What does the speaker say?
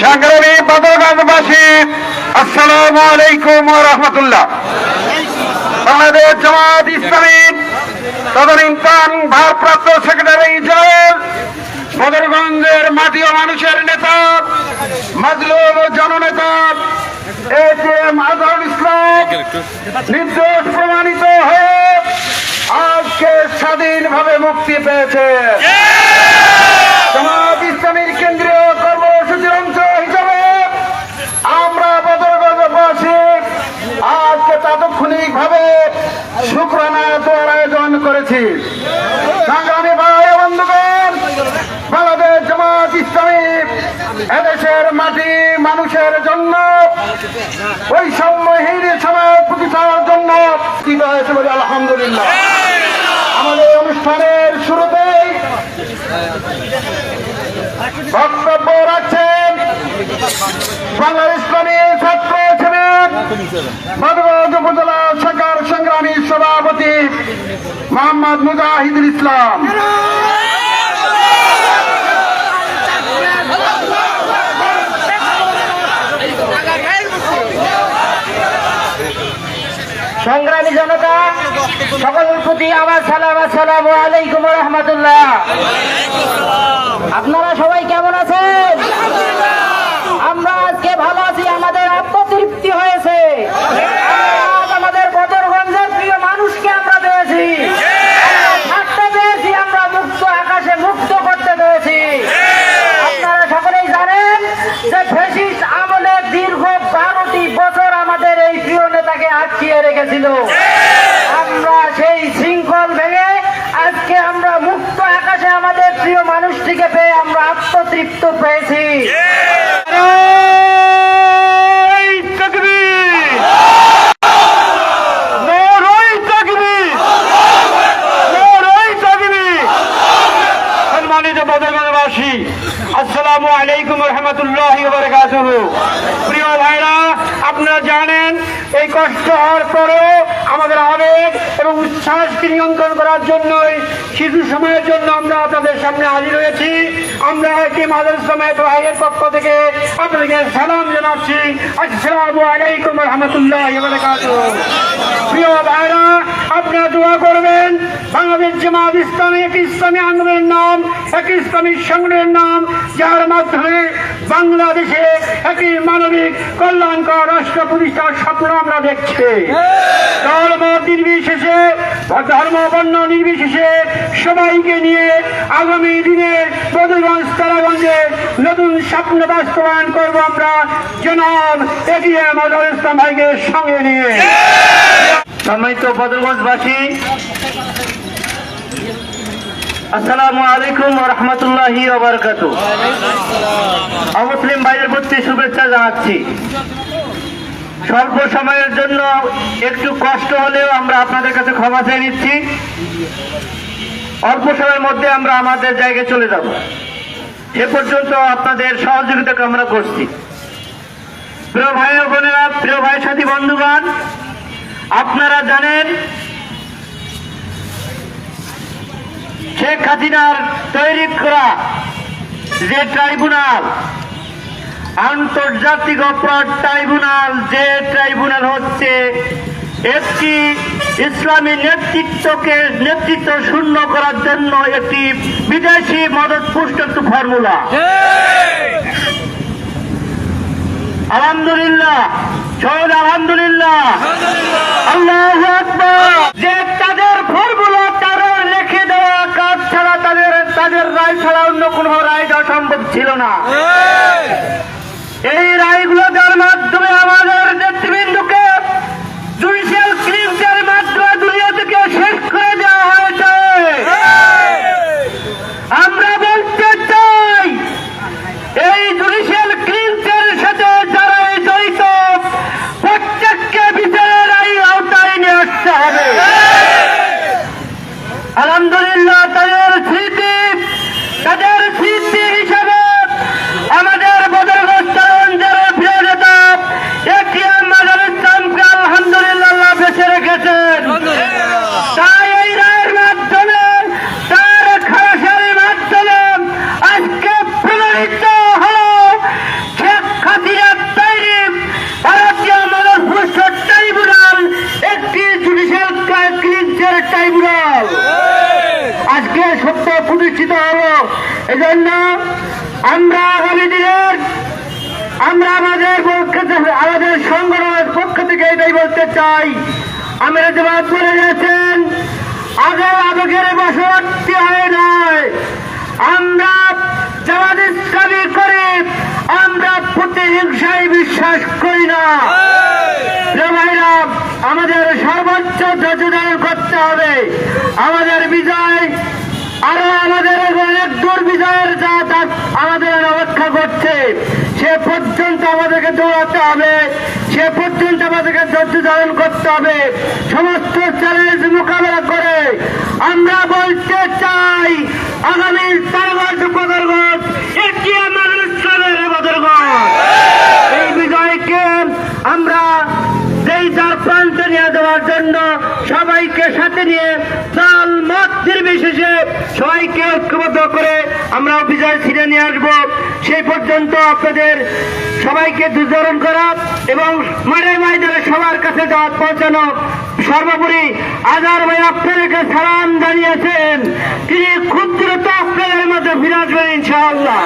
সংগ্রামী বদরগঞ্জবাসী আসসালামু আলাইকুম রহমতুল্লাহ। বাংলাদেশ জামাত ইসলামী তদনীন্তন ভারপ্রাপ্ত সেক্রেটারি জেনারেল বদরগঞ্জের মাটি ও মানুষের নেতা, মাজলুম জননেতা এটিএম আজহারুল ইসলাম, নির্দোষ প্রমাণিত হয়ে আজকে স্বাধীনভাবে মুক্তি পেয়েছে। শুক্রানা দোয়ার আয়োজন করেছি। সংগ্রামী ভাই, বন্ধুগণ, বাংলাদেশ জামাত ইসলামী এদেশের মাটি মানুষের জন্য ওই সময়হীন সমাজ প্রতিষ্ঠার জন্য কি হয়েছে বলে আলহামদুলিল্লাহ। আমাদের অনুষ্ঠানের শুরুতেই বক্তব্য রাখছেন বাংলাদেশ ইসলামী মধুবাদ উপজেলা শাখার সংগ্রামী সভাপতি মোহাম্মদ মুজাহিদুল ইসলাম। সংগ্রামী জনতা সকলের প্রতি আমার সালাম, আসসালাম আলাইকুম রহমতুল্লাহ। আপনারা সবাই কেমন আছেন আমরা আজকে ভালো আছি আমাদের আত্মতৃপ্তি হয়েছে আজ আমাদের বদরগঞ্জের প্রিয় মানুষকে আমরা পেয়েছি আমরা থাকতে পেয়েছি আমরা মুক্ত আকাশে মুক্ত করতে পেরেছি আপনারা সকলেই জানেন যে ফেসিস্ট আমলে দীর্ঘ বারোটি বছর আমাদের এই প্রিয় নেতাকে আটকিয়ে রেখেছিল আমরা সেই শৃঙ্খল ভেঙে আজকে আমরা মুক্ত আকাশে আমাদের মানুষটিকে পেয়ে আমরা আত্মতৃপ্ত পেয়েছি। সম্মানিত আসসালামু আলাইকুম রহমতুল্লাহ প্রিয় ভাইরা, আপনারা জানেন, এই কষ্ট হওয়ার পরেও আমাদের আবেগ এবং উচ্ছ্বাসকে নিয়ন্ত্রণ করার জন্যই কিছু সময়ের জন্য আমরা আপনাদের সামনে হাজির হয়েছি। আমরা একটি মাদার সমেত ভাইয়ের পক্ষ থেকে আপনাদেরকে সালাম জানাচ্ছি। আসসালামু আলাইকুম রহমতুল্লাহ প্রিয় ভাইরা আপনারা দোয়া করবেন। বাংলাদেশ জামাত ইসলামী এক ইসলামী আন্দোলনের নাম এক ইসলামী নাম যার মাধ্যমে বাংলাদেশে একটি মানবিক কল্যাণকর রাষ্ট্র প্রতিষ্ঠার স্বপ্ন আমরা দেখছি। ধর্ম নির্বিশেষে ধর্ম বর্ণ নির্বিশেষে সবাইকে নিয়ে আগামী দিনে বদরগঞ্জ তারাগঞ্জে নতুন স্বপ্ন বাস্তবায়ন করব আমরা। জনাব এটিএম আজহার ইসলাম ভাইকে সঙ্গে নিয়ে। সম্মানিত বদরগঞ্জবাসী, আসসালামু আলাইকুম রহমতুল্লাহি ওবরকাতু অমুসলিম ভাইয়ের প্রতি শুভেচ্ছা জানাচ্ছি। স্বল্প সময়ের জন্য একটু কষ্ট হলেও আমরা আপনাদের কাছে ক্ষমা চেয়ে নিচ্ছি। অল্প সময়ের মধ্যে আমরা আমাদের জায়গায় চলে যাব। এ পর্যন্ত আপনাদের সহযোগিতাকে আমরা করছি। প্রিয় ভাই বোনেরা, প্রিয় ভাই সাথী বন্ধুগণ, আপনারা জানেন, শেখ হাসিনার তৈরি করা যে ট্রাইব্যুনাল আন্তর্জাতিক অপরাধ ট্রাইব্যুনাল, যে ট্রাইব্যুনাল হচ্ছে একটি ইসলামী নেতৃত্বকে নেতৃত্ব শূন্য করার জন্য একটি বিদেশি মদত পুষ্ট একটি ফর্মুলা। আলহামদুলিল্লাহ সৌদ আলহামদুলিল্লাহ। আল্লাহ যে তাদের ফর্মুলা, তারা লিখে দেওয়া কাজ ছাড়া তাদের তাদের রায় ছাড়া অন্য কোনো রায় দেওয়া সম্ভব ছিল না। এই রায়গুলো মাধ্যমে আমাদের নেতৃবৃন্দকে জুডিশিয়াল ক্লিনসের মাধ্যমে দুনিয়া থেকে শেষ হয়েছে। আমরা বলতে চাই, এই জুডিশিয়াল ক্লিনসের সাথে যারা জড়িত, প্রত্যেককে বিচারের এই নিয়ে আসতে আলহামদুলিল্লাহ, তাদের স্মৃতি তাদের স্মৃতি হিসাবে এজন্য আমরা আগামী দিনের আমরা আমাদের পক্ষ আমাদের সংগঠনের পক্ষ থেকে এটাই বলতে চাই। আমরা জবাব বলে গেছেন, আগে আবেগের বশবর্তী হয়ে নয় আমরা জামাত ইসলামী করি আমরা প্রতিহিংসায় বিশ্বাস করি না। আমাদের সর্বোচ্চ ধারণ করতে হবে। আমাদের বিজয় আরও আমাদের অনেক দুর্বিজয়ের বিজয়ের যা আমাদের অপেক্ষা করছে সে পর্যন্ত আমাদেরকে দৌড়াতে হবে। সে পর্যন্ত আমাদেরকে ধৈর্য ধারণ করতে হবে। সমস্ত চ্যালেঞ্জ মোকাবেলা করে। আমরা বলতে চাই, আগামী তারগঞ্জ বদরগঞ্জ একটি আমাদের ইসলামের বদরগঞ্জ এই বিজয়কে আমরা যেই যার প্রান্তে নিয়ে দেওয়ার জন্য সবাইকে সাথে নিয়ে দল মত নির্বিশেষে সবাইকে ঐক্যবদ্ধ করে আমরা অফিসার ছিঁড়ে নিয়ে আসব। সেই পর্যন্ত আপনাদের সবাইকে দুর্ধারণ করা এবং মাঠে ময়দানে সবার কাছে দাওয়াত পৌঁছানো। সর্বোপরি আজার ভাই আপনাদেরকে সালাম জানিয়েছেন। তিনি ক্ষুদ্রতা আপনাদের মধ্যে ফিরে আসবেন ইনশাআল্লাহ।